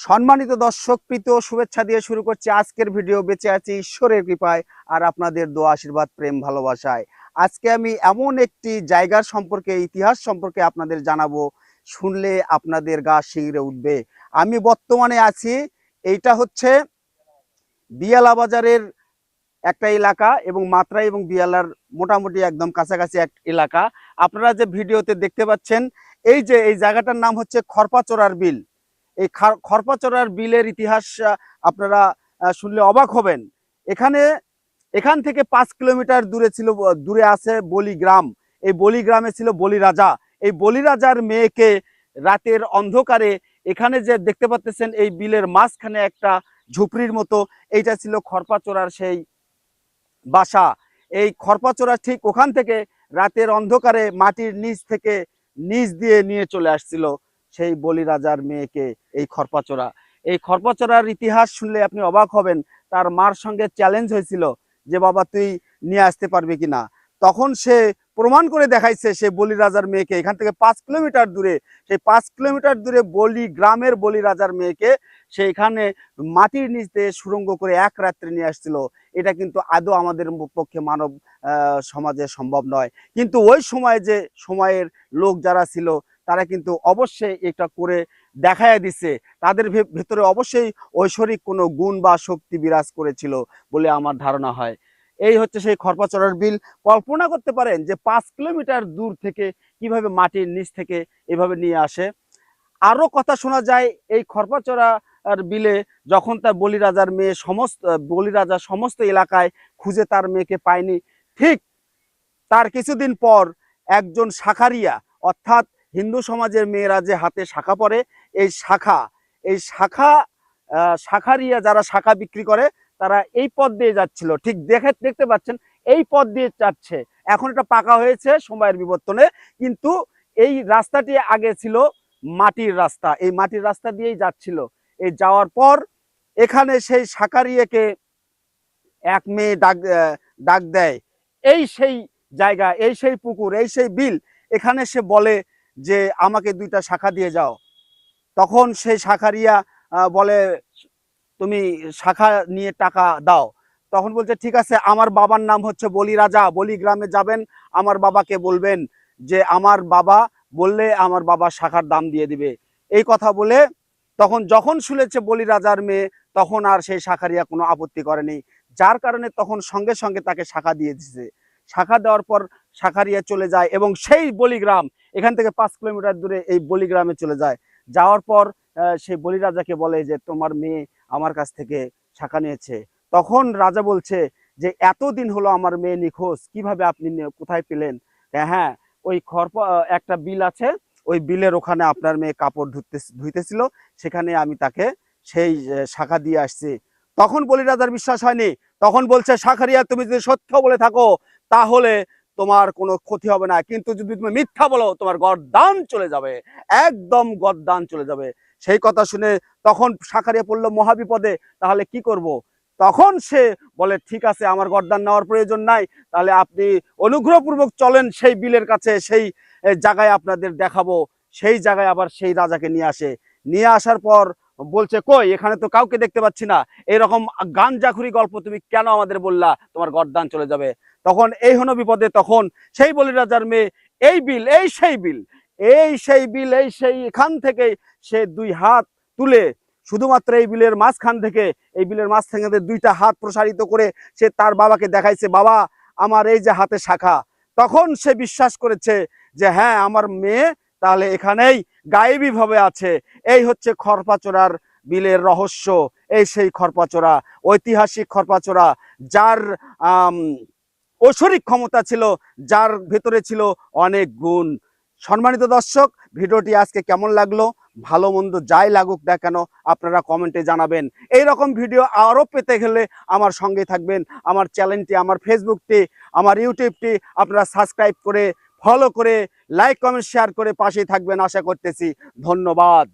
সম্মানিত দর্শক, প্রীত শুভেচ্ছা দিয়ে শুরু করছি আজকের ভিডিও। বেঁচে আছি ঈশ্বরের কৃপায় আর আপনাদের দোয়া, আশীর্বাদ, প্রেম, ভালোবাসায়। আজকে আমি এমন একটি জায়গার সম্পর্কে, ইতিহাস সম্পর্কে আপনাদের জানাব। শুনলে আপনাদের গা শিংড়ে উঠবে। আমি বর্তমানে আছি, এইটা হচ্ছে বিয়ালা বাজারের একটা এলাকা এবং মাত্রা এবং বিয়ালার মোটামুটি একদম কাছাকাছি এক এলাকা। আপনারা যে ভিডিওতে দেখতে পাচ্ছেন, এই যে, এই জায়গাটার নাম হচ্ছে খরপাচোরার বিল। এই খার- খরপাচোরার বিলের ইতিহাস আপনারা শুনলে অবাক হবেন। এখানে, এখান থেকে পাঁচ কিলোমিটার দূরে ছিল দূরে আছে বলি গ্রাম এই বলি গ্রামে ছিল বলি রাজা এই বলি রাজার মেয়েকে রাতের অন্ধকারে এখানে যে দেখতে পাচ্ছেন, এই বিলের মাঝখানে একটা ঝুপড়ির মতো, এইটা ছিল খরপাচোরার সেই বাসা। এই খরপাচোরা ঠিক ওখান থেকে রাতের অন্ধকারে মাটির নিচ থেকে নিচ দিয়ে নিয়ে চলে আসছিল। সেই বলি রাজার মেয়েকে, এই খরপাচোরা এই খরপাচোরার ইতিহাস শুনলে আপনি অবাক হবেন, তার মার সঙ্গে চ্যালেঞ্জ হয়েছিল যে, বাবা, তুই নিয়ে আসতে পারবি কিনা? তখন সে প্রমাণ করে দেখাইছে, সে বলি রাজার মেয়েকে। এখান থেকে পাঁচ কিলোমিটার দূরে, সেই পাঁচ কিলোমিটার দূরে বলি, গ্রামের বলি রাজার মেয়েকে সেইখানে মাটির নিচ দিয়ে সুরঙ্গ করে এক রাত্রে নিয়ে আসছিল। এটা কিন্তু আদৌ আমাদের পক্ষে মানব সমাজে সম্ভব নয়। কিন্তু ওই সময় যে, সময়ের লোক যারা ছিল তারা কিন্তু অবশ্যই এটা করে দেখায় দিছে। তাদের ভেতরে অবশ্যই ঐশ্বরিক কোনো গুণ বা শক্তি বিরাজ করেছিল বলে আমার ধারণা হয়। এই হচ্ছে সেই খরপাচড়ার বিল। কল্পনা করতে পারেন যে পাঁচ কিলোমিটার দূর থেকে কীভাবে মাটির নিচ থেকে এভাবে নিয়ে আসে। আরও কথা শোনা যায়, এই খরপাচড়া আর বিলে যখন তার বলি রাজার মেয়ে সমস্ত বলি রাজা সমস্ত এলাকায় খুঁজে তার মেয়েকে পায়নি, ঠিক তার কিছুদিন পর একজন শাখারিয়া, অর্থাৎ হিন্দু সমাজের মেয়েরা যে হাতে শাখা পরে, এই শাখা এই শাখা শাখারিয়া যারা শাখা বিক্রি করে, তারা এই পথ দিয়ে যাচ্ছিল। ঠিক দেখে, দেখতে পাচ্ছেন, এই পথ দিয়ে যাচ্ছে। এখন এটা পাকা হয়েছে সময়ের বিবর্তনে, কিন্তু এই রাস্তাটি আগে ছিল মাটির রাস্তা। এই মাটির রাস্তা দিয়েই যাচ্ছিল। এই যাওয়ার পর এখানে সেই শাকারিয়াকে এক মেয়ে ডাক ডাক দেয়। এই সেই জায়গা, এই সেই পুকুর, এই সেই বিল, এখানে সে বলে যে আমাকে দুইটা শাখা দিয়ে যাও। তখন সেই শাখারিয়া বলে, তুমি শাখা নিয়ে টাকা দাও। তখন বলছে, ঠিক আছে, আমার বাবার নাম হচ্ছে বলি রাজা, বলি গ্রামে যাবেন, আমার বাবাকে বলবেন যে, আমার বাবা বললে আমার বাবা শাখার দাম দিয়ে দিবে। এই কথা বলে তখন যখন শুনেছে বলি রাজার মেয়ে, তখন আর সেই শাখারিয়া কোনো আপত্তি করেনি। যার কারণে তখন সঙ্গে সঙ্গে তাকে শাখা দিয়ে দিছে। শাখা দেওয়ার পর শাখারিয়া চলে যায় এবং সেই বলিগ্রাম এখান থেকে পাঁচ কিলোমিটার দূরে এই বলিগ্রামে চলে যায়। যাওয়ার পর সেই বলি রাজাকে বলে যে তোমার মেয়ে আমার কাছ থেকে শাখা নিয়েছে। তখন রাজা বলছে যে এতদিন হলো আমার মেয়ে নিখোঁজ কীভাবে আপনি কোথায় পেলেন? হ্যাঁ, হ্যাঁ ওই খরপ একটা বিল আছে ওই বিলের ওখানে আপনার মেয়ে কাপড় ধুতে ধুইতেছিল সেখানে আমি তাকে সেই শাখা দিয়ে আসছি। তখন বলি রাজার বিশ্বাস হয়নি। তখন বলছে শাখারিয়া তুমি যদি সত্য বলে থাকো তাহলে তোমার কোনো ক্ষতি হবে না। কিন্তু যদি তুমি মিথ্যা বলো, তোমার গরদান চলে যাবে। একদম গরদান চলে যাবে। সেই কথা শুনে তখন শাখারিয়া পড়ল মহাবিপদে। তাহলে কি করব। তখন সে বলে, ঠিক আছে, আমার গরদান নেওয়ার প্রয়োজন নাই। তাহলে আপনি অনুগ্রহপূর্বক চলেন সেই বিলের কাছে, সেই জায়গায় আপনাদের দেখাবো। সেই জায়গায় আবার সেই রাজাকে নিয়ে আসে। নিয়ে আসার পর বলছে, কই, এখানে তো কাউকে দেখতে পাচ্ছি না। এরকম গান জাখুরি গল্প তুমি কেন আমাদের বললা? তোমার গরদান চলে যাবে। তখন এই হলো বিপদে, তখন সেই বলি রাজার মেয়ে, এই বিল, এই সেই বিল, এই সেই বিল, এই সেই এখান থেকে সে দুই হাত তুলে শুধুমাত্র এই বিলের মাঝখান থেকে, এই বিলের মাঝ থেকে দুইটা হাত প্রসারিত করে সে তার বাবাকে দেখাইছে, বাবা, আমার এই যে হাতে শাখা। তখন সে বিশ্বাস করেছে যে হ্যাঁ আমার মেয়ে তাহলে এখানেই গায়েবী ভাবে আছে। এই হচ্ছে খরপাচোরার বিলের রহস্য। এই সেই খরপাচোরা ঐতিহাসিক খরপাচোরা যার ঐশ্বরিক ক্ষমতা ছিল, যার ভেতরে ছিল অনেক গুণ। সম্মানিত দর্শক, ভিডিওটি আজকে কেমন লাগল? ভালো মন্দ যাই লাগুক না কেন, আপনারা কমেন্টে জানাবেন। এই রকম ভিডিও আরও পেতে গেলে আমার সঙ্গে থাকবেন। আমার চ্যানেলটি, আমার ফেসবুকটি, আমার ইউটিউবটি, আপনারা সাবস্ক্রাইব করে ফলো করে লাইক কমেন্ট শেয়ার করে পাশেই থাকবেন। আশা করতেছি ধন্যবাদ।